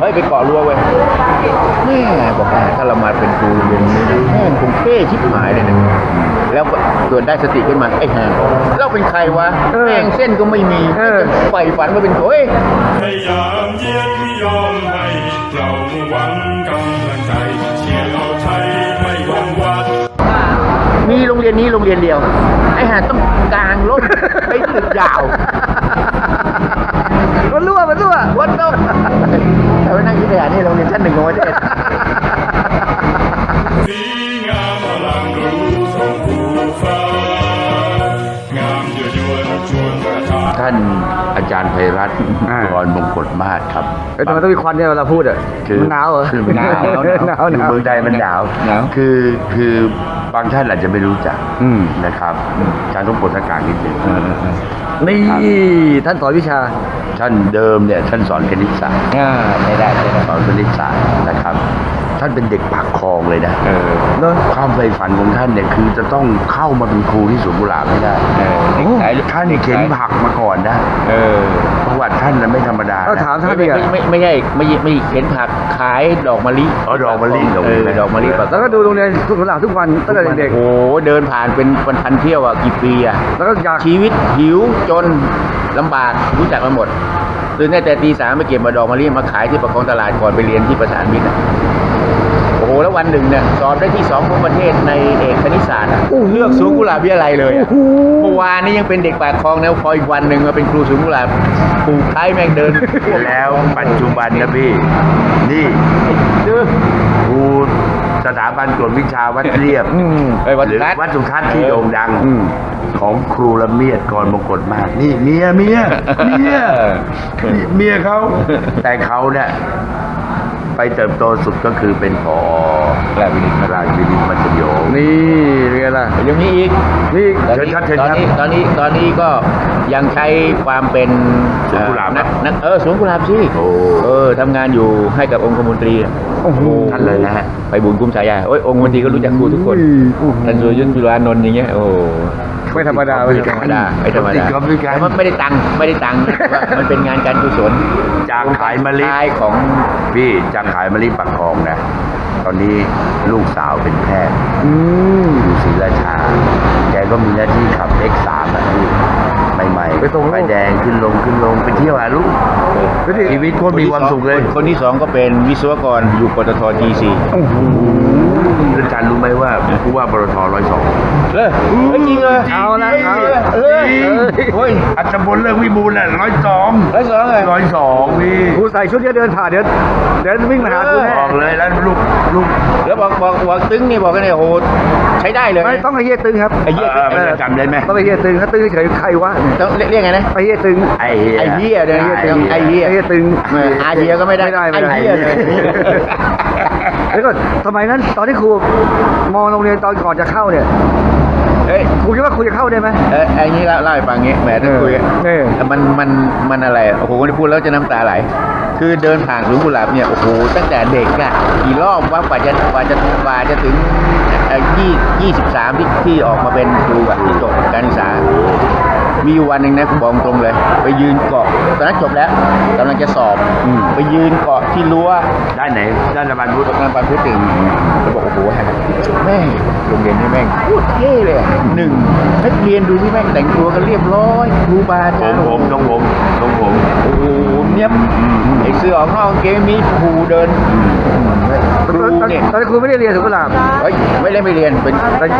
เฮ้ยไปเกาะรั้วเว้ยแม่บอกว่าถ้าเรามาเป็นครูเรียนนี้นะแม่งคงเท่ชิบหายเลยนะแล้วก็เกิดได้สติขึ้นมาไอ้ห่าเราเป็นใครวะเออแม่งเส้นก็ไม่มีเออใฝ่ฝันมาเป็นโอ้ยพยายามเยียดยอมให้เราหวังกำลังใจเชียร์เราไทยไม่หวั่นหวาดมีโรงเรียนนี้โรงเรียนเดียว ไอ้ห่าต้องกลางร่มไปตึกยาวมันรั่ วันรั่ววันต้องแต่ว่านั่งคิดแต่นี่โรงเรียนชั้นหนึ่งของประเทศท่าน ชวนประทานท่านอาจารย์ไพรัตน์อ่า กรมงกฎมาศครับไอ้ยทำไมต้องมีควันเนี่ยเวลาพูดอะคือมันหนาวเหรอคือมันหนาวหนาวหอยู่นาวเมืองไทยมันหนาว หนาว คือคือบางท่านอาจจะไม่รู้จักอืมนะครับอาจารย์ต้องปลดหน้ากากนิดหนึงนี่ท่านสอนวิชา ท่านเดิมเนี่ยท่านสอนคณิตศาสตร์ อ่าไม่ได้ไม่ได้ สอนคณิตศาสตร์นะครับ ท่านเป็นเด็กปากคลองเลยนะเออเนอะความใฝ่ฝันของท่านเนี่ยคือจะต้องเข้ามาเป็นครูที่สวนกุหลาบให้ได้เออโอ้ท่านเนี่ยเข็นผักมาก่อนนะเออประวัติท่านน่ะไม่ธรรมดาเอานะถามท่านไม่ดิไม่ไม่ไม่ใช่ไม่ไม่เข็นผักขายดอกมะลิอ๋อดอกมะลิดอกเอมะลิอดอกมะลิปากคลแล้องวก็ดูโรงเรียนทุกหลาบทุกวันตั้งแต่เด็กโอ้โหเดินผ่านเป็นพันๆเที่ยวอะกี่ปีอะ ๆแล้วก็อยากชีวิตหิวจนลำบากรู้จักมาหมดตื่นได้แต่ตีสามไปเก็บมาดอกมะลิมาขายที่ประคองตลาดก่อนไปเรียนที่ประสานมิตรอะโอ้โห แล้ววันหนึ่งเนี่ยสอบได้ที่สองของประเทศในเอกคณิตศาสตร์อะเลือกสวนกุหลาบวิทยาลัยเลยอะเมื่อวานนี้ยังเป็นเด็กปากคลองนะพออีกวันหนึ่งมาเป็นครูสวนกุหลาบปลูกไข่แม่งเดินแล้วปัจจุบันนะพี่ นี่เด้อครูสถาบันกวดวิชาวัดเรียบอืมไอ้ยวัดหรือทัศน์วัดสุทัศน์ที่โด่งดังอืม ของครูละเมียดกรมงกฎมาก นี่เมียเมียเมียนี่เมียเขาแต่เขาเนี่ย ไปเติบโตสุดก็คือเป็นผอแหลมวินิจราชวินิตมัธยมนี่เรียนอะไรยังมีอีกนี่ตอนเชิญนี้ครับเชิญตอนครับนี้ตอนนี้ตอนนี้ก็ยังใช้ความเป็นสวนกุหลาบนักนักเออสวนกุหลาบสิโอ้เออทำงานอยู่ให้กับองคมนตรีโอ้โหท่านเลยนะฮะไปบุญคุ้มฉายาโอ้ยองคมนตรีก็รู้จักครูทุกคนโอ้โหท่านสุรยุทธ์จุลานนท์อย่างเงี้ยโอ้ไม่ธรรมดาไม่ธรรมดาไม่ธรรมติดดากับด้วยกันแต่ว่าไม่ได้ตังค์ไม่ได้ตังค์นะแต่ว่ามันเป็นงานการกุศล จากขายมะลิท้ายของพี่จากขายมะลิปักคลองนะตอนนี้ลูกสาวเป็นแพทย์อืมอยู่ศรีราชา แกก็มีหน้าที่ขับ X3 อะพี่ ใหม่ๆไปส่งลูก ไฟแดงขึ้นลงขึ้นลงไปเที่ยวหาลูกแล้วดิชีวิตโคตรมีความสุขเลยนคนที่สองก็เป็นวิศวกรอยู่ปตท GC โอ้โหอาจารย์รู้ไหมว่าผู้ว่าปตทร้อยสอง เออเฮ้ยจริงเหรอเอาละเอาละ เออเฮ้ยอัศบลเลิกวิบูลย์น่ะร้อยสองร้อยสองเลยร้อยสองพี่ครูใส่ชุดเนี้ยเดินผ่านเดี๋ยวเดี๋ยววิ่งมาหาครูแน่บอกเลยแล้วลูกลูก แล้วบอกบอกบอกตึ้งนี่บอกกันเนี่ยโอ้โหใช้ได้เลย ไม่ต้องไอ้เหี้ยตึงครับไอ้เหี้ยเออมันจะจำได้ไหม ต้องไอ้เหี้ยตึงถ้าตึงเฉยๆใครวะต้องเรียกเรียกไงนะ ไอ้เหี้ยตึง ไอ้เหี้ยไอ้เหี้ยเดี๋ยวนี้ไอ้ต้องไอ้เหี้ยไอ้เหี้ยตึงเอออาเหี้ยก็ไม่ได้ไม่ได้ไม่ได้ ไอ้เหี้ยเลยแล้วก็สมัยนั้นตอนที่ครูมองโรงเรียนตอนก่อนจะเข้าเนี่ย เอ้ย ครูคิดว่าครูจะเข้าได้ไหม เอ้ยไอ้นี่เล่าเล่าให้ฟังงี้แหมถ้าคุยกันเออ มันมันมันอะไรโอ้โหคนที่พูดแล้วจะน้ำตาไหล คือเดินผ่านสวนกุหลาบเนี่ยโอ้โหตั้งแต่เด็กอะกี่รอบว่ากว่าจะกว่าจะกว่าจะถึงเอ่อยี่ยี่สิบสามที่ที่ออกมาเป็นครูอะที่จบการศึกษา มีอยู่วันหนึ่งนะผมบอกตรงเลย ไปยืนเกาะตอนนั้นจบแล้วกำลังจะสอบอืม ไปยืนเกาะที่รั้วด้านไหนด้านระบายพุทธงานปันพื้นตึงแล้วบอกโอ้โหแม่งโรงเรียนนี่แม่งโคตรเท่เลยอะหนึ่งนักเรียนดูที่แม่งแต่งตัวกันเรียบร้อยครูบาอาทจารรงย์ผมทรงผมทรงผม โอ้โหเนี้ยบไอเสื้อออกนอกกางเกงมีครูเดินค ตรูอนตอนเนี่ยตอนที่ครูไม่ได้เรียนสุกุหลาบ เฮ้ยไม่ได้ไม่เรียนเป็นเป็น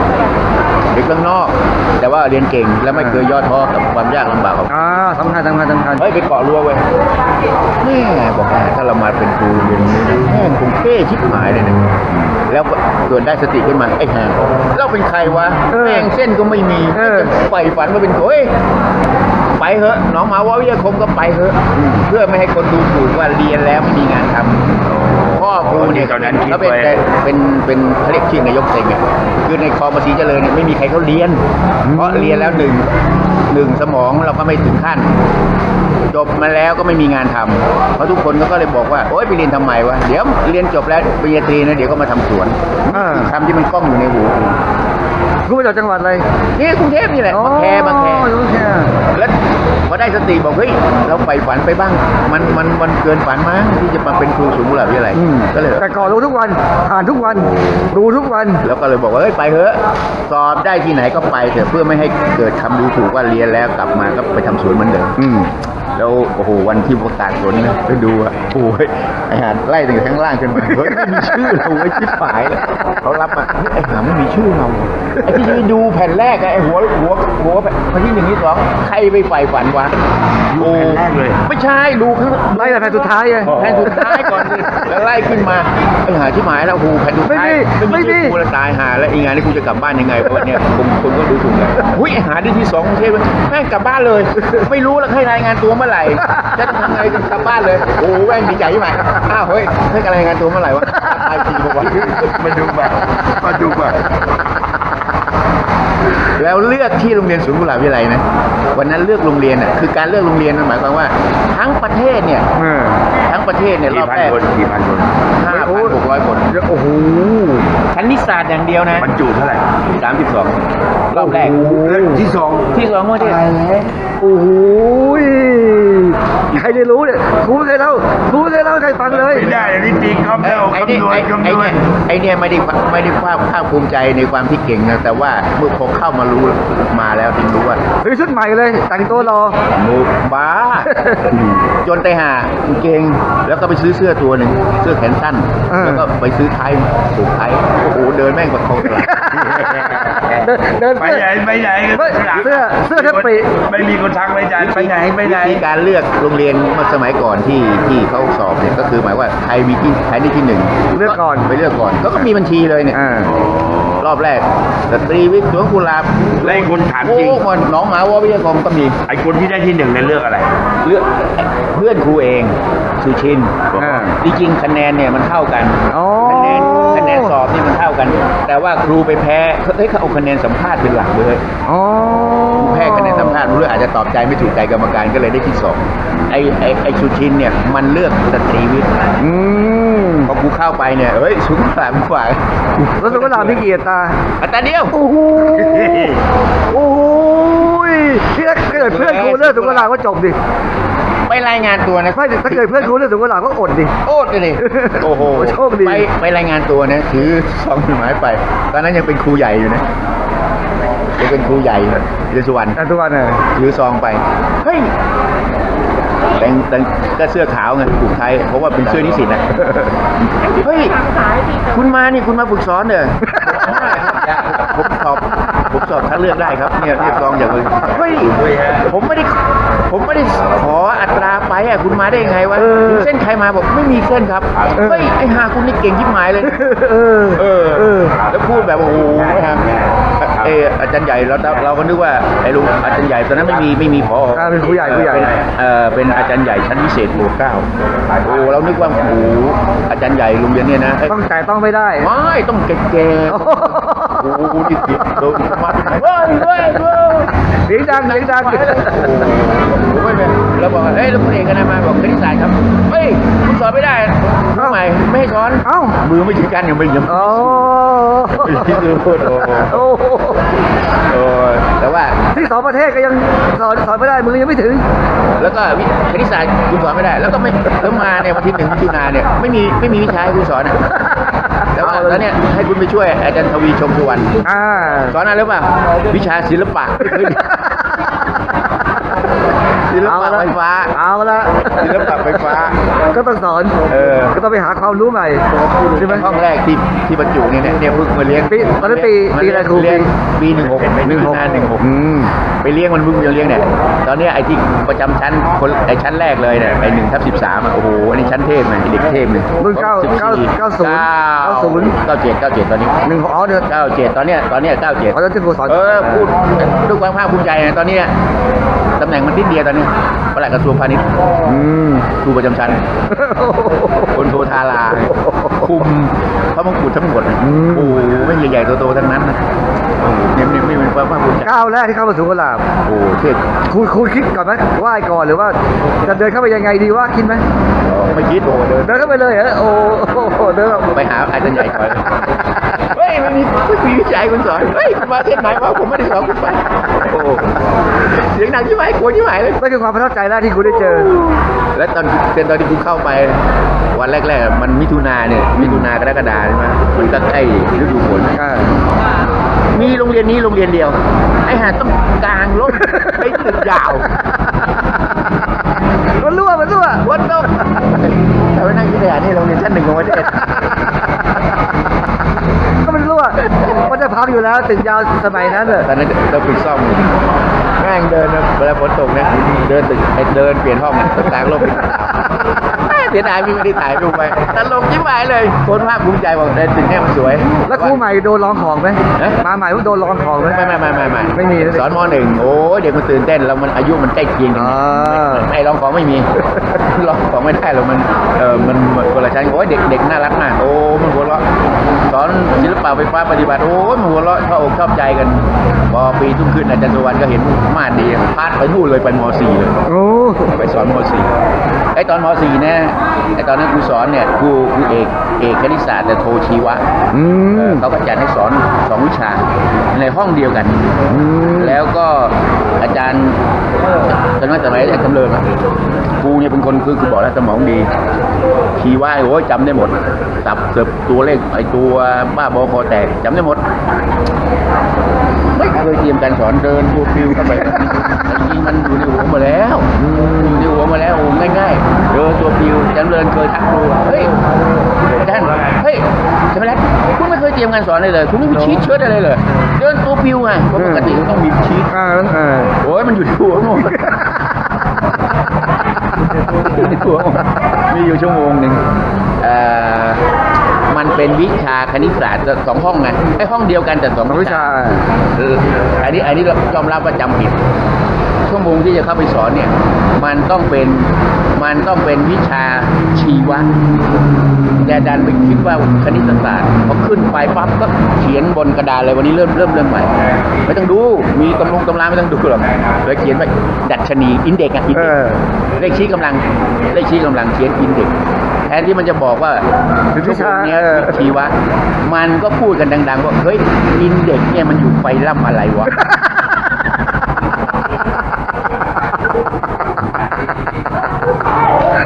เด็กข้างนอก แต่ว่าเรียนเก่งและไม่เคยย่อท้อกับความยากลำบากของอ่าสำคัญสำคัญสำคัญ เฮ้ยไปเกาะรั้วเว้ยแม่บอกว่าถ้าเรามาเป็นครูเรียนนี้นะแม่งคงเท่ชิบหายเลยนะแล้วก็เกิดได้สติขึ้นมาไอ้ห่าเราเป็นใครวะแม่งเส้นก็ไม่มีใฝ่ฝันมาเป็นโอ้ยไปเถอะน้องหมาวาวิทยาคมก็ไปเถอะ เพื่อไม่ให้คนดูถูกว่าเรียนแล้วไม่มีงานทำ พ่อครูเนี่ยตอนนั้นคิดเขาเป็นไว้เป็นเป็นเขาเรียกชื่อนายกเซ็งอะคือในคลองภาษีเจริญเนี่ยไม่มีใครเขาเรียน เพราะเรียนแล้วหนึ่งหนึ่งสมองเราก็ไม่ถึงขั้นจบมาแล้วก็ไม่มีงานทำเพราะทุกคนก็เลยบอกว่าโอ๊ยไปเรียนทำไมวะเดี๋ยวเรียนจบแล้วปริญญาตรีนะเดี๋ยวก็มาทำสวนอ่าคำที่มันกล้องอยู่ในหูครูมาจากจังหวัดอะไรนี่กรุงเทพนี่แหละบางแคบางแคอ๋ออยู่บางแคแล้ววัน อได้สติบอกเฮ้ยเราใฝ่ฝันไปบ้าง มันมันมันเกินฝันมั้งที่จะมาเป็นครูสูงกุหลาบวิทยาลัยอืมก็เลย แต่ก่อนรู้ทุกวันอ่านทุกวันดูทุกวัน แล้วก็เลยบอกว่าเฮ้ยไปเถอะสอบได้ที่ไหนก็ไปเถอะเพื่อไม่ให้เกิดคำดูถูกว่าเรียนแล้วกลับมาก็ไปทำสวนเหมือนเดิม อืม แล้วโอ้โหวันที่ประกาศผลนะไปดูอะโอ้ยไอ้หาไล่ตั้งแต่ข้างล่างขึ้นมาเฮ้ยไม่มีชื่อเราไว้ชิบหายเลยเขารับมาเฮ้ยไอ้หาไม่มีชื่อเราไอ้ที่ไปดูแผ่นแรกอะไอ้หัวหัวหัวแผ่นที่หนึ่งที่สองใครไปใฝ่ฝันวะดูแผ่นแรกเลย ไม่ใช่ดูข้างไล่แต่แผ่นสุดท้ายไงแผ่นสุดท้ายก่อนสิแล้วไล่ขึ้นมาไอ้หาที่หมายแล้วโอ้โหแผ่นสุดท้ายไม่มีชื่อไม่มีกูแล้วตายหาแล้วไอ้งานนี้กูจะกลับบ้านยังไงเพราะว่าเนี่ยคนคนก็ดูถูกเลยหุ้ยไอ้หาได้ที่สองกรุงเทพเลยแม่งกลับบ้านเลย ไม่รู้แล้วให้รายงานตัวเมื่อไหร่จะทำไงกันกลับบ้านเลยโอ้โหแม่งดีใจใช่ไหมอ้าวเฮ้ยให้รายงานตัวเมื่อไหร่วะตายทีบอกว่ามาดูแบบมาดูแบบแล้วเลือกที่โรงเรียนศูนย์กุหลาบวิทยาลัยนะวันนั้นเลือกโรงเรียนอะคือการเลือกโรงเรียนมันหมายความว่า ทั้งประเทศเนี่ยเออทั้งประเทศเนี่ยรกี่อบพันแรกคนกี่พันคนห้าพันหกร้อยคนโอ้โหคณิตศาสตร์อย่างเดียวนะบรรจุเท่าไหร่ สามสิบสองรอบแรกแล้วที่สองที่สองว่าที่โอ้โหใครจะรู้เนี่ยครูไม่เคยเล่าครูไม่เคยเล่าให้ใครฟังเลย ไม่ได้อันนี้จริงครับไอ้แล้วไอ้คำนี่นวณไอ้คำนไอ้วณเนี่ยไอ้เนี่ยไม่ได้ไม่ได้ภาคภาคภูมิใจในความที่เก่งนะแต่ว่าเมื่อพอเข้ามารู้มาแล้วถึงรู้ว่าซื้อชุดใหม่เลยแต่งตัวรอหมูบ้า จนไตหากางเกงแล้วก็ไปซื้อเสื้อตัวหนึ่งเสื้อแขนสั้นเออแล้วก็ไปซื้อไทยผูกไทยโอ้โหเดินแม่งประคองตลาดเดินเดินไปเสื้อ ไหนไปไหนไม่เสื้อเสื้อแทบปีไม่มีคนทักไม่จ่ายไปไหนไปไหน วิธีการเลือกโรงเรียนเมื่อสมัยก่อนที่ที่เขาสอบเนี่ยก็คือหมายว่าใครมีที่ใครได้ที่หนึ่งเลือกก่อน ไปเลือกก่อนก็ก็มีบัญชีเลยเนี่ย อ่า รอบแรกสตรีวิทย์สวนกุหลาบแล้วไอ้คนถามโอ้จริงมันหน้องหมาววิทยากรก็มีไอ้คนที่ได้ที่หนึ่งเนี่ยเลือกอะไรเลือกเพื่อนครูเองสุชินอ่า จริงๆคะแนนเนี่ยมันเท่ากันอ๋อ คะแนนคะแนนสอบนี่มันเท่ากัน แต่ว่าครูไปแพ้เฮ้ยเขาเอาคะแนนสัมภาษณ์เป็นหลักเลยอ๋อครูแพ้คะแนนสัมภาษณ์รู้อาจจะตอบใจไม่ถูกใจกรรมการก็เลยได้ที่สองไอ้ไอ้ไอ้สุชินเนี่ยมันเลือกสตรีวิทย์อืมพอกูเข้าไปเนี่ยเฮ้ยสูงกว่าดีกว่าแล้วสุกลาพี่เกียรติตาอัตราเดียวโอ้โหโอ้โหที่ถ้าเกิดเพื่อนครูเลิกสุกลาก็จบดิ ไปรายงานตัวนะไม่ถ้าเกิดเพื่อนครูเลิกสุกลาก็อดดิ โอ้เลยโอ้โหโชคดี ไปไปรายงานตัวนะถือซองจดหมายไป ตอนนั้นยังเป็นครูใหญ่อยู่นะยังเป็นครูใหญ่เดือนสุวรรณแต่ทุกวันเนี่ยถือซองไปเฮ้ยแต่งแต่งก็เสื้อขาวไงผูกไทยเพราะว่าเป็นเสื้อนิสิตนะเฮ้ยคุณมานี่คุณมาฝึกสอนเด้อผมสอบผมสอบคัดเลือกได้ครับเนี่ยเนี่ยซองอย่างเลยเฮ้ยผมไม่ได้ ผมไม่ได้ขออัตราไปอะคุณมาได้ยังไงวะมีเส้นใครมาบอกไม่มีเส้นครับเฮ้ยไอ้หาคุณนี่เก่งยิบหมายเลยนะ เออ เออเออ แล้วพูดแบบโอ้โหทางเอออาจารย์ใหญ่เราเราก็นึกว่าไอ้ลุงอาจารย์ใหญ่ตอนนั้นไม่มีไม่มีพออ่าเป็นครูใหญ่ครูใหญ่เป็นเออเป็นอาจารย์ใหญ่ชั้นพิเศษโปรดเกล้าโอ้เรานึกว่าโอ้โหอาจารย์ใหญ่โรงเรียนเนี่ยนะต้องแต่ต้องไม่ได้ ไม่ต้องแก่ๆโอ้โหนี่เสียงโดนมาเฮ้ยเฮ้ยเฮ้ย เสียงดังเสียงดังโอ้โหไม่เป็นเราบอกว่าเฮ้ยแล้วคุณเอกกันมาบอกคณิตศาสตร์ครับเฮ้ยคุณสอนไม่ได้ทำไมไม่ให้สอนเอ้ามือไม่ถึงกันยังไม่ยังอ๋อที่ดูโอ้โหโอ้โหโอ้ยแต่ว่าที่สองประเทศก็ยังสอนสอนไม่ได้มือยังไม่ถึง แล้วก็วิคณิตศาสตร์คุณสอนไม่ได้ แล้วก็ไม่แล้วมาเนี่ยวันที่หนึ่งมิถุนาเนี่ยไม่มีไม่มีวิชาให้คุณสอนอะ แต่ว่าแล้วเนี่ยให้คุณไปช่วยอาจารย์ทวีชมสุวรรณอ่าสอนอะไรหรือเปล่าวิชาศิลปะศิลปะไฟฟ้าเอาละ ศิลปะไฟฟ้า ก็ต้องสอนเออ ก็ต้องไปหาความรู้ใหม่ใช่ไหมห้องแรกที่ที่บรรจุเนี่ยเนี่ยเนี่ยเพิ่งมาเลี้ยงปีตอนนั้นปีปีอะไรครูเลี้ยงปีหนึ่งหกหนึ่งหกหนึ่งหกอืมไปเลี้ยงมันเพิ่งจะเลี้ยงเนี่ยตอนเนี้ยไอ้ที่ประจำชั้นคนไอ้ชั้นแรกเลยเนี่ยไอ้หนึ่งทับสิบสามโอ้โหอันนี้ชั้นเทพเลยไอ้เด็กเทพเลยรุ่นเก้าเก้าเก้าศูนย์เก้าศูนย์เก้าเจ็ดเก้าเจ็ดตอนนี้หนึ่งของอ๋อเดือนเก้าเจ็ดตอนเนี้ยตอนเนี้ยเก้าเจ็ดเขาจะที่ครูสอนเออพูดด้วยความภาคภูมิใจนะตอนเนี้ยตำแหน่งมันนิดเดียวตอนเนี้ยปลัดกระทรวงพาณิชย์อืมครูประจำชั้นคนโทธาราคุมพระมงกุฎทั้งหมดเลยอืม โอ้โหไม่ใหญ่ๆโตๆทั้งนั้นนะโอ้โหเนี่ยเนี่ยไม่เป็นความภาคภูมิใจก้าวแรกที่เข้ามาสู่กลาบโอ้โหเทพครูครูคิดก่อนไหมไหว้ก่อนหรือว่าจะเดินเข้าไปยังไงดีว่าคิดไหมไม่คิดโอ้โหเดินเดินเข้าไปเลยเหรอโอ้โหเดินแบบไปหาอาจารย์ใหญ่ก่อนเฮ้ยไม่มีไม่มีวิจัยคุณสอนเฮ้ยคุณมาเทศไหนวะผมไม่ได้สอนคุณไปโอ้ เสียงดังที่ไหนกลัวที่ไหนเลย นั่นคือความประทับใจแรกที่คุณได้เจอ แล้วตอนเป็นตอนที่กูเข้าไป วันแรกๆ มันมิถุนาเนี่ย มิถุนากรกฎาใช่ไหมมันก็ใกล้ฤดูฝนอ่ามีโรงเรียนนี้โรงเรียนเดียว ไอ้ห่าต้องกลางร่มไอ้ตึกยาวมันรั่วมันรั่ววันต้องแต่ว่านั่งคิดแต่นี่โรงเรียนชั้นหนึ่งของประเทศก็มันรั่วมันจะพังอยู่แล้วตึกยาวสมัยนั้นเลยตอนนั้นเราปิดซ่อม แม่งเดินนะเวลาฝนตกเนี่ยเดินตึกไอ้เดินเปลี่ยนห้องเนี่ยต้องกลางร่มเป็นเสียดายพี่ไม่ได้ถ่ายรูปไปตลกยิ้มหายเลย คนภาคภูมิใจบอกในตึกเนี่ยมันสวย แล้วครูใหม่โดนร้องของไหมเอ๊ะมาใหม่ว่าโดนร้องของไหมไม่ไม่ไม่ไม่ไม่ไม่มีนะสอนมหนึ่งโอ้ยเด็กมันตื่นเต้นแล้วมันอายุมันใกล้เคียงกันอ่าไอ้ร้องของไม่มีร้องของไม่ได้หรอกมันเออมันมันคนละชั้นโอ้ยเด็กเด็กน่ารักมากโอ้มันหัวเราะ สอนศิลปะไฟฟ้าปฏิบัติ โอ้ยมันหัวเราะชอบอกชอบใจกัน พอปีทุ่งขึ้นอาจารย์สุวรรณก็เห็นมาดดีพาดไปนู่นเลยไปม .4 เลยโอ้ไปสอนม .4 ไอ้ตอนม .4 นะไอ้ตอนนั้นครูสอนเนี่ยครูครูเอกเอกคณิตศาสตร์แต่โทชีวะอืเอมอเขาก็จัดให้สอนส องวิชาในห้องเดียวกัน อืม แล้วก็อาจารย์ตอนนั้นสมัยอาจารย์จำเริญอะครูเนี่ยเป็นคนคือคือบอกแล้วสมองดีขี่ว่าโอ้ยจำได้หมดสับเสิบตัวเลขไอ้ตัวบ้าบอคอแตกจำได้หมด ไม่เคยเตรียมการสอนเดินตัวฟิวเข้าไปจริงๆมันอยู่ในหัวหมาแล้วอยู่ในหัวมาแล้วโอ้ง่ายๆเดินตัวฟิวจำเริญเคยทักครูเฮ้ยอาจารย์เฮ้ยใช่ไหมล่ะคุณไม่เคยเตรียมการสอนเลยเลยคุณไม่มีชีทเชิดอะไรเลยเดินตัวฟิวไงเพราะปกติมันต้องมีชีทอ่าอ่าโอ้ยมันอยู่ในหัวหมดอยู่ในหัวหมดมีอยู่ชั่วโมงหนึ่งเอ่อมันเป็นวิชาคณิตศาสตร์สองห้องไงไอ้ห้องเดียวกันแต่สองสองวิชาเอออันนี้อันนี้เรายอมรับว่าจำผิดชั่วโมงที่จะเข้าไปสอนเนี่ย มันต้องเป็นมันต้องเป็นวิชาชีวะ แต่ดันไปคิดว่าคณิตศาสตร์พอขึ้นไปปั๊บก็เขียนบนกระดาษเลยวันนี้เริ่มเริ่มเริ่มใหม่ไม่ต้องดูมีตำลงตำราไม่ต้องดูหรอกเลยเขียนไปดัชนีอินเด็กซ์อะอินเอเด็กอเลขชี้กำลังเลขชี้กำลังเขียนอินเด็กซ์แทนที่มันจะบอกว่าเป็นวิชาชั่วโมงเนี้ยเออชีวะ มันก็พูดกันดัง ๆ ว่าเฮ้ยอินเด็กซ์เนี่ยมันอยู่ไฟล่ำอะไรวะ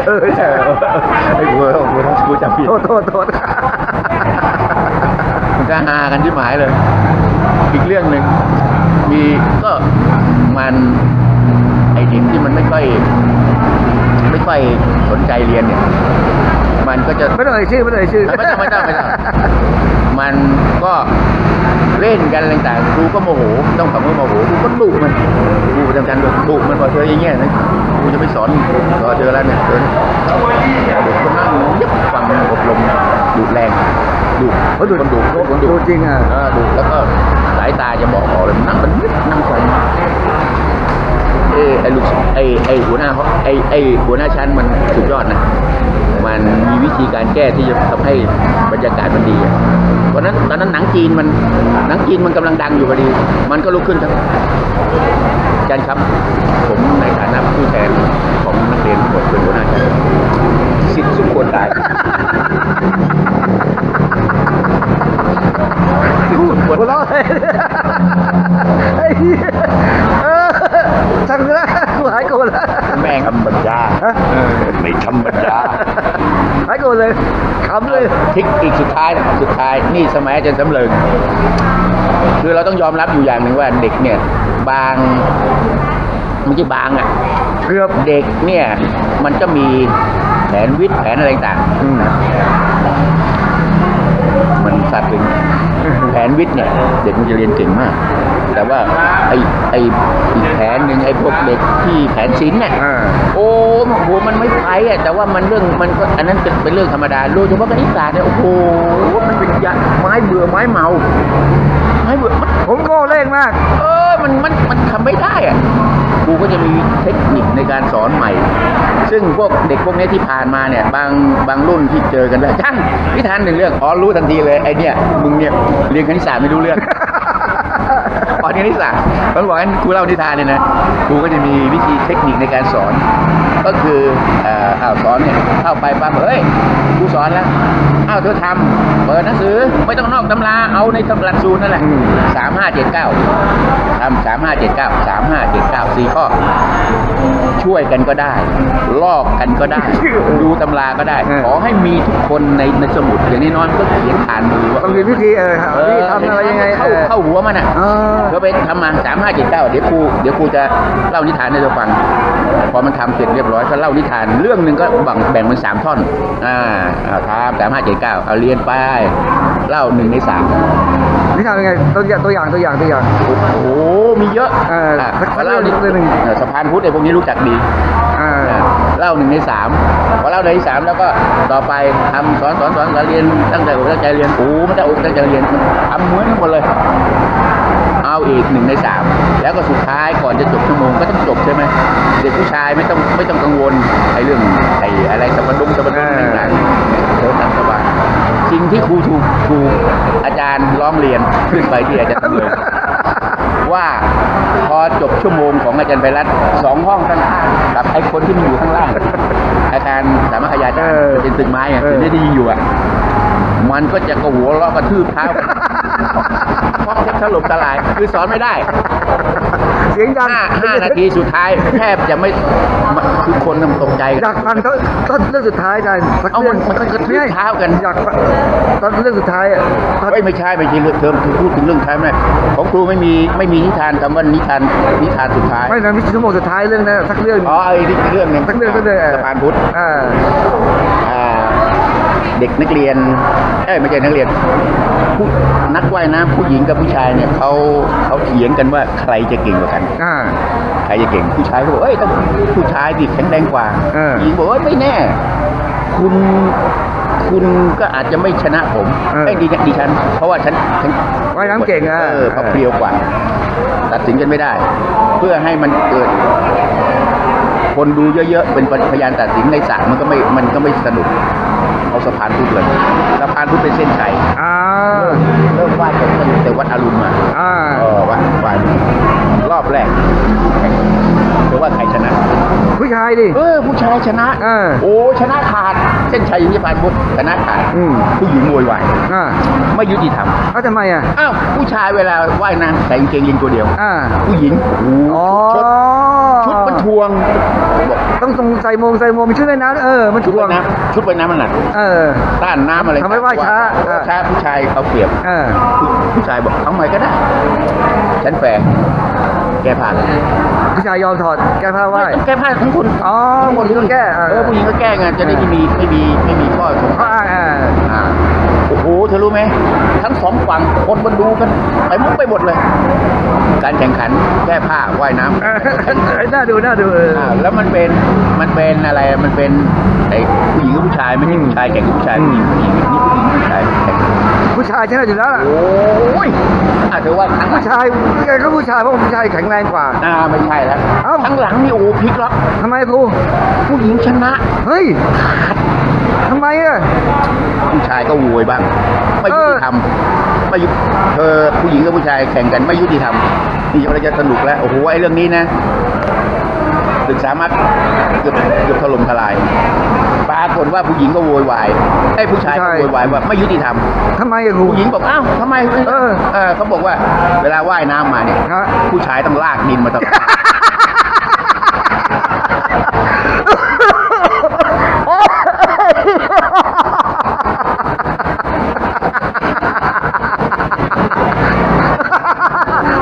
เออใช่ไอ้กูกูต้อง กูจำผิดโทษโทษโทษมันก็ฮากันที่หมายเลย อีกเรื่องหนึ่งมีก็มันไอ้เด็กที่มันไม่ค่อย ไม่ค่อยสนใจเรียนเนี่ย มันก็จะไม่ต้องเอ่ยชื่อไม่ต้องเอ่ยชื่อ ไม่ต้องไม่ต้องไม่ต้องมันก็ เล่นกันอะไรต่างๆครูก็โมโหต้องคำว่าโมโหครูก็ดุมันครูประจำชั้นด้วยดุมันพอเธออย่างเงี้ยนะครูจะไม่สอนพอเธอแล้วเนี่ยเธอเด็กคนนั่งยับฟังอบรมดุแรงดุโอ้ดุคนดุคนดุดุจริงอะเดุแล้วก็สายตาจะบอกออกเลยมันนั่งมันนิดนั่งคอยเอ้ไอ้ลูกไอ้ไอ้หัวหน้าเขาไอ้ไอ้หัวหน้าชั้นมันสุดยอดนะมันมีวิธีการแก้ที่จะทำให้บรรยากาศมันดีอะตอ นนั้นตอนนั้นหนังจีนมันหนังจีนมันกำลังดังอยู่พอดี มันก็ลุกขึ้นครับอาจารย์ครับ ผมในฐานะผู้แทนของนักเรียนทั้งหมดเป็นหัวหน้าชั้นสิทธิ์สุขควรตายกูหัวเราะเลยไอ้เหี้ยเออช่างนะกูหายโกรธแล้วแม่งธรรมดาฮะไม่ธรรมดาหายโกรธเลยขำเลยทิกอีกสุดท้ายนะสุดท้ายนี่สมัยอาจารย์สำเริงคือเราต้องยอมรับอยู่อย่างหนึ่งว่าเด็กเนี่ย บางไม่ใช่บางอะเกือบเด็กเนี่ย มันก็มีแผนวิทย์แผนอะไรต่างอืมมันซาบซึ้งแผนวิทย์เนี่ย เด็กมันจะเรียนเก่งมาก แต่ว่าไอ้ไอ้อีกแผนหนึ่งไอ้พวกเด็กที่แผนศิลป์เนี่ยอ่า โอ้โหมันไม่ไปอะแต่ว่ามันเรื่องมันก็อันนั้นเป็นเป็นเรื่องธรรมดาโดยเฉพาะคณิตศาสตร์เนี่ยโอ้โหมันเป็นยาไม้เบื่อไม้เมาไม้เบื่อมัน ผมโง่เล่งมาก เออ มัน มัน มันทำไม่ได้อะครูก็จะมีเทคนิคในการสอนใหม่ ซึ่งพวกเด็กพวกนี้ที่ผ่านมาเนี่ย บาง บางรุ่นที่เจอกันแล้วช่างนิทานหนึ่งเรื่อง อ๋อ รู้ทันทีเลย ไอเนี่ย มึงเนี่ย เรียนคณิตศาสตร์ไม่รู้เรื่อง อนคณิตศาสตร์เขาบอกงั้นครูเล่านิทานเนี่ยนะครูก็จะมีวิธีเทคนิคในการสอน ก็คือเอ่ออ้าสอนเนี่ยเข้าไปปั๊บเฮ้ย ครูสอนแล้วอ้าวเธอทำเปิดหนังสือไม่ต้องนอกตำราเอาในหลักสูตรนั่นแหละสามห้าเจ็ดเก้าทำสามห้าเจ็ดเก้าสามห้าเจ็ดเก้าสี่ข้อช่วยกันก็ได้ ลอกกันก็ได้ ดูตำราก็ได้เออขอให้มีทุกคนในในสมุดอย่างนี้น้อยๆก็เขียนผ่านมือว่าต้องเรียนวิธีเออครับวิธีทำอะไรยังไงเข้าเออเข้าหัวมันอะเออก็ไปทำมาสามห้าเจ็ดเก้าเดี๋ยวครูเดี๋ยวครูจะเล่านิทานให้เราฟัง พอมันทำเสร็จเรียบร้อยก็เล่านิทาน เรื่องหนึ่งก็แบ่งแบ่งเป็นสามท่อน อ่าเอาทามสามห้าเจ็ดเก้าเอาเรียนไปเล่าหนึ่งในสามนี่ทำยังไงตัวอย่างตัวอย่างตัวอย่างตัวอย่างโอ้โหมีเยอะเออสักพอเล่านิดเรื่องหนึ่งเออสะพานพุทธไอ้พวกนี้รู้จักดีอ่าอ่าเล่าหนึ่งในสามพอเล่าหนึ่งในสามแล้วก็ต่อไปทำสอนสอนสอนสอนเรียนตั้งใจอกตั้งใจเรียนโอ้ไม่ตั้งอกตั้งใจเรียนทำเหมือนกันหมดเลยเอาอีกหนึ่งในสามแล้วก็สุดท้ายก่อนจะจบชั่วโมงก็ต้องจบใช่ไหม เด็กผู้ชายไม่ต้องไม่ต้องกังวลไอ้เรื่องไอ้อะไรสมบัติสมบัติต่างๆเดินตามสบายสิ่งที่ครูถูกถูกอาจารย์ร้องเรียนขึ้นไปที่อาจารย์เลยว่าพอจบชั่วโมงของอาจารย์ไพรัตน์สองห้องข้างๆกับไอ้คนที่มันอยู่ข้างล่าง อาจารย์สามัคคยาจารย์เออมันเป็นตึกไม้อะเออถึงได้ยินอยู่อะมันก็จะกระหัวเราะกระทืบเท้ากันห้องแทบถล่มทลาย คือสอนไม่ได้ เสียงดังห้าห้านาทีสุดท้ายแทบจะไม่คือคนมันตกใจอยากฟังต้นต้นเรื่องสุดท้ายอาจารย์สักเอาเรื่มัองนมันก็กระทืบเท้ากันอยากฟังตอนเรื่องสุดท้ายอะตอนเฮ้ยไม่ใช่ไม่ใช่เรื่องเทอมคือพูดถึงเรื่องท้ายไม่ได้ของครูไม่มีไม่มีนิทานคำว่านิทานนิทานสุดท้ายไม่นะมิชั่วโมงสุดท้ายเรื่องนั้นสักเรื่องอ๋อไอ้นี่เรื่องหนึงสักเรื่องสักเรื่องสะพานพุทธอ่าอ่า เด็กนักเรียนเอ้ยไม่ใช่นักเรียนผู้นักว่ายน้ำผู้หญิงกับผู้ชายเนี่ยเขาเขาเถียงกันว่าใครจะเก่งกว่ากันอ่า ใครจะเก่งผู้ชายก็บอกเอ้ยต้องผู้ชายดิแข็งแรงกว่าเออ ผู้หญิงบอกว่าไม่แน่ คุณคุณก็อาจจะไม่ชนะผมเออไอ้ยดิดิฉัน เพราะว่าฉันฉันว่ายน้ำเก่งอะเออเขาเพรียวกว่า ตัดสินกันไม่ได้ เพื่อให้มันเกิด คนดูเยอะๆ เป็นพยานตัดสินในศาลมันก็ไม่ มันก็ไม่สนุก เอาสะพานพุทธเลยสะพานพุทธเป็นเส้นชัยอ่าเริ่มไหว้กันตั้งแต่วัดอรุณมาอ่าเออวัดไหว้รอบแรกหรือว่าใครชนะ ผู้ชายดิเออผู้ชายชนะเออโอ้ชนะขาดเส้นชัยอย่างนี้ผ่านพุทธชนะขาดอืมผู้หญิงโวยวายอ่าไม่ยุติธรรมเอ้าทำไมอะอ้าวผู้ชายเวลาว่ายน้ำใส่กางเกงยีนตัวเดียวอ่าผู้หญิงโอ้โหอ๋อชุดชุดมันทวงบอก ต้องส่งใส่โมงใส่โมงมันช่วยว่ายน้ำเออมันชุดถ่วว่างยน้ำชุดว่ายน้ำมันหนักเออ ต้านน้ำอะไรทำให้ว่ายช้าเออ ช้าผู้ชายเอาเปรียบ เออผู้ผู้ชายบอกเอาใหม่ก็ได้ ฉันแฝงแก้ผ้าผู้ชายยอมถอดแก้ผ้าไหว้ไม่ต้องแก้ผ้าทั้งคนอ๋อทั้งผู้หญิงก็แก้อ่าเออผู้หญิงก็แก้ไงจะได้ไม่มีไม่มีไม่มีข้อสงเขาสัยอ้างอ่า อ่าโอ้โห เธอรู้ไหม ทั้งสองฝั่งคนมาดูกัน ไปมุกไปหมดเลย การแข่งขันแก้ผ้าว่ายน้ำเออน่าดูน่าดูเอออ่าแล้วมันเป็นมันเป็นอะไรมันเป็นไอ้ผู้หญิงกับผู้ชายไม่ใช่ผู้ชายแข่งกับผู้ชายผู้หญิงผู้หญิงนี่ผู้หญิงผู้ชายแข่งผู้ชายชนะอยู่แล้วล่ะ โอ้ยอาจจะว่าทั้งผู้ชายแกก็ผู้ชายเพราะผู้ชายแข็งแรงกว่าอ่าไม่ใช่แล้วเอ้า ทั้งหลังนี่โอ้พลิกล็อกทำไมครูผู้หญิงชนะ เฮ้ยทำไมอะ ผู้ชายก็โวยบ้าง ไม่ยุติธรรม ไม่ยุเธอผู้หญิงกับผู้ชายแข่งกันไม่ยุติธรรมนี่เราจะสนุกแล้วโอ้โหไอ้เรื่องนี้นะศึกษามาเกือบเกือบถล่มทลายปรากฏว่าผู้หญิงก็โวยวายไอ้ผู้ชายก็โวยวายว่าไม่ยุติธรรมทำไมอะครูผู้หญิงบอกอ้าวทำไมเออเออเขาบอกว่า เวลาว่ายน้ำมาเนี่ยฮะผู้ชายต้องลากดินมาตลอด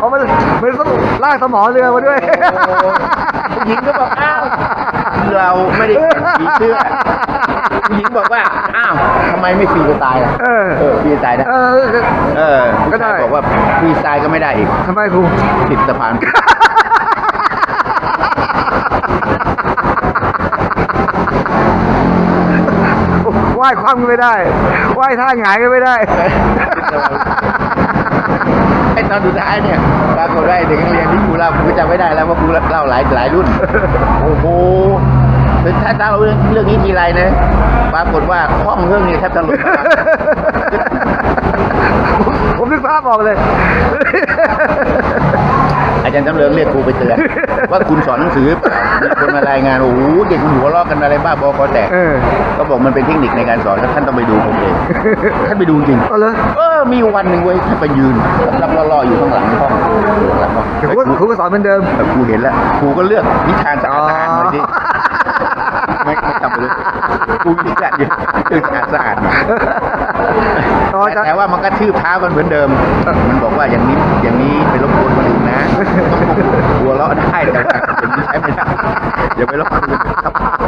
เอามันมันต้องลากสมอเรือมาด้วยผู้หญิงก็บอกอ้าวเราไม่ได้แข่งผีเชื่อผู้หญิงบอกว่าอ้าวทำไมไม่ฟรีสไตล์ล่ะเออเออฟรีสไตล์ได้เออ เออก็ได้ผู้ชายบอกว่าฟรีสไตล์ก็ไม่ได้อีกทำไมครูติดสะพานว่ายคว่ำก็ไม่ได้ว่ายท่าหงายก็ไม่ได้ไอ้ ตอนสุดท้ายเนี่ยปรากฏว่าไอ้เด็กนักเรียนที่ครูเล่าผมก็จำไม่ได้แล้วว่าครูเล่าหลายหลายรุ่น โอ้โหคือถ้าเล่าเรื่องเรื่องนี้ทีไรนะปรากฏว่าห้องเรื่องนี้แทบถล่มทลายผมนึกภาพออกเลยไออาจารย์จำเริงเรียกครูไปเตือนว่าคุณสอนหนังสือหรือเปล่ามีคนมารายงานโอ้โหเด็กมันหัวเราะกันอะไรบ้าบอคอแตกเออก็บอกมันเป็นเทคนิคในการสอนครับท่านต้องไปดูผมเองท่านไปดูจริงเอาเลยเอ อมีวันหนึ่งเว้ยท่านไปยืนรับล่อๆอยู่ข้างหลังห้องอยู่ข้างหลังห้องแต่ครูก็ครูก็สอนเหมือนเดิมแต่ครูเห็นแล้วครูก็เลือกนิทานสะอาดๆหน่อยดิไม่ไม่ทำไปเลยครูนิทานเรื่องสะอาดสะอาดๆหน่อยต่อแต่จากแต่ว่ามันก็ทืบเท้ากันเหมือนเดิม มันบอกว่าอย่างนี้อย่างนี้ไปรบกวนคนอื่นนะต้องหัวเราะได้แต่ว่าอย่างนี้ใช้ไม่ได้อย่าไปรบกวนคนอื่นครับเอาละ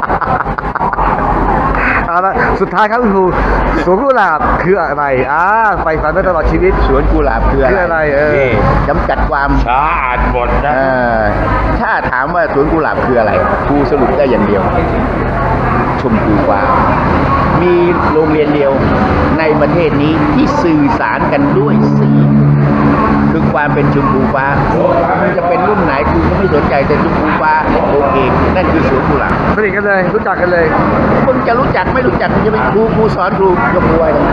สุดท้ายครับคุณครูสวนกุหลาบคืออะไรอ่าไปฝันมาตลอดชีวิต สวนกุหลาบคือคืออะไรเออ นี่จำกัดความช้าอ่านบทนะ เอ่อถ้าถามว่าสวนกุหลาบคืออะไรครูสรุปได้อย่างเดียว ชมพูฟ้ามีโรงเรียนเดียวในประเทศนี้ที่สื่อสารกันด้วยสี คือความเป็นชมพูฟ้ามันจะเป็นรุ่นไหนครูก็ไม่สนใจแต่ชมพูฟ้าโอเคนั่นคือสวนกุหลาบสนิทกันเลยรู้จักกันเลยมึงจะรู้จักไม่รู้จักมึงจะไปครูครูสอนครูยกมือไหว้ทำไม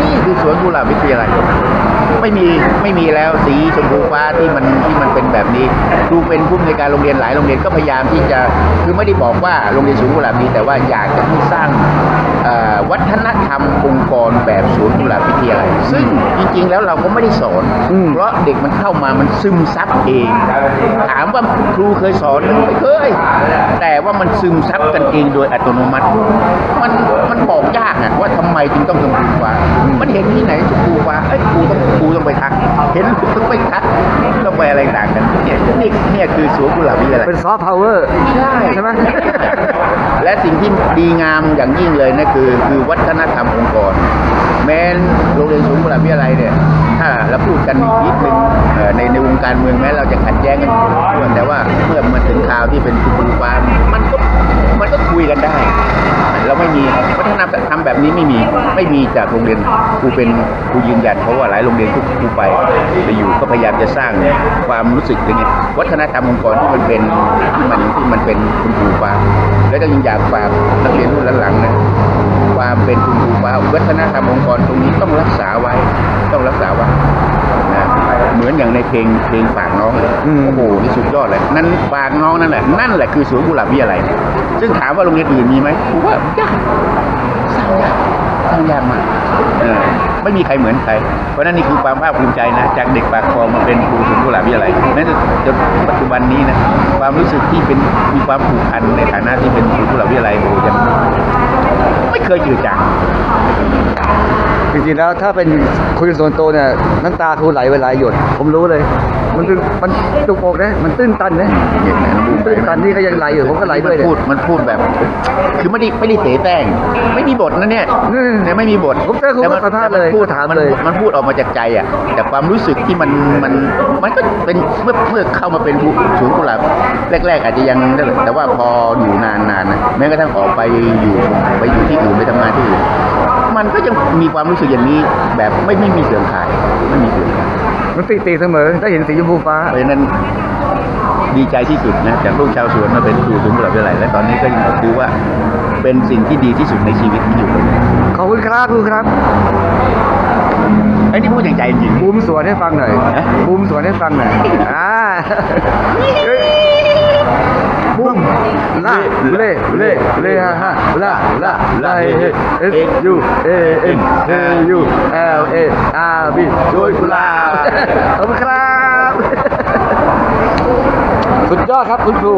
นี่คือสวนกุหลาบวิทยาลัยไม่มีไม่มีแล้วสีชมพูฟ้าที่มันที่มันเป็นแบบนี้ครูเป็นผู้อำนวยการโรงเรียนหลายโรงเรียนก็พยายามที่จะคือไม่ได้บอกว่าโรงเรียนสวนกุหลาบดีแต่ว่าอยากจะให้สร้างเอ่อวัฒนธรรมองค์กรแบบสวนกุหลาบวิทยาลัยซึ่งจริงๆ แล้วเราก็ไม่ได้สอนอืมเพราะเด็กมันเข้ามามันซึมซับเอง ถามว่าครูเคยสอนไหมไม่เคย แต่ว่ามันซึมซับกันเองโดยอัตโนมัติ มันมันบอกยากอะว่าทำไมจึงต้องชมพูฟ้ามันเห็นที่ไหนชมพูฟ้าเอ้ยครูต้องครูต้องไปทัก เห็นครูต้องไปทักต้องไปอะไรต่างกันเนี่ยนี่เนี่ยคือสวนกุหลาบวิทยาลัยเป็นซอฟต์พาวเวอร์ใช่ใช่ไหมและสิ่งที่ดีงามอย่างยิ่งเลยนะคือคือวัฒนธรรมองค์กร แม้นโรงเรียนสูงกุหลาบวิทยาลัยเนี่ย ถ้าเราพูดกันอีกนิดนึงเอ่อในในวงการเมืองแม้เราจะขัดแย้งกันอยู่ส่วนแต่ว่าเมื่อมาถึงข่าวที่เป็นคุณฟ้ามันก็มันก็คุยกันได้ เราไม่มีวัฒนธรรมแบบนี้ไม่มีไม่มีจากโรงเรียนครูเป็นครูยืนยันเพราะว่าหลายโรงเรียนทุกครูไปไปอยู่ก็พยายามจะสร้างความรู้สึกอย่างเงี้ยวัฒนธรรมองค์กรที่มันเป็นที่มันที่มันเป็นคุณครูฟ้าแล้วก็ยังอยากฝากนักเรียนรุ่นหลังๆนะ ความเป็นคุณครูฟ้าวัฒนธรรมองค์กรตรงนี้ต้องรักษาไว้ ต้องรักษาไว้นะเหมือนอย่างในเพลงเพลงฝากน้องเลยโอ้โหนี่สุดยอดเลย นั่นฝากน้องนั่นแหละนั่นแหละคือสวนกุหลาบวิทยาลัยซึ่งถามว่าโรงเรียนอื่นมีไหมผมว่ายากสร้างยากสร้างยากมากไม่มีใครเหมือนใคร เพราะนั่นนี่คือความภาคภูมิใจนะ จากเด็กปากคลองมาเป็นครูสวนกุหลาบวิทยาลัยแม้จนจนปัจจุบันนี้นะความรู้สึกที่เป็นมีความผูกพันในฐานะที่เป็นครูสวนกุหลาบวิทยาลัยโอ้ยัง ไม่เคยจืดจางจริงๆแล้วถ้าเป็นคุยกันส่วนตัวเนี่ยน้ำตาครูไหลเวลาหยด ผมรู้เลย มันตึงมันจุกอกนะมันตื้นตันนะอย่างนั้นตื้นตันนี่ก็ยังไหลอยู่ผมก็ไหลด้วยมันเนี่ย พูดมันพูดแบบ คือไม่ได้ไม่ได้เตะแต้งไม่มีบทนะเนี่ยอืมเนี่ยไม่มีบทผมเจอครูแต่ก็สัมภาษณ์เลยแต่มันพูดถามมันเลย มันพูดออกมาจากใจอะ แต่ความรู้สึกที่มันมันมันก็เป็นเมื่อเมื่อเข้ามาเป็นผู้ศูนย์กุหลาบแรก ๆ อาจจะยังนั่นแหละแต่ว่าพออยู่นานๆนะแม้กระทั่งออกไปอยู่ไปอยู่ที่อื่นไปทำงานที่อื่นมันก็ยังมีความรู้สึกอย่างนี้แบบไม่ไม่มีเสื่อมคลายไม่มีเสื่อมคลายมันติติเสมอถ้าเห็นสีชมพูฟ้าเพราะฉะนั้นดีใจที่สุดนะจากลูกชาวสวนมาเป็นครูสูงกุหลาบวิทยาลัยและตอนนี้ก็ยังถือว่าเป็นสิ่งที่ดีที่สุดในชีวิตที่อยู่เลยขอบคุณครับครูครับไอ้นี่พูดอย่างใจจริงบูมสวนให้ฟังหน่อยฮะบูมสวนให้ฟังหน่อยอ่าเฮ้ย บูมล่าเล่เล่เล่ฮ่าฮ่าล่าล่าล่าเฮเอสยูเอเอ็นเอยูเอลเออาร์บีโดยกุลาบขอบคุณครับ สุดยอดครับคุณครู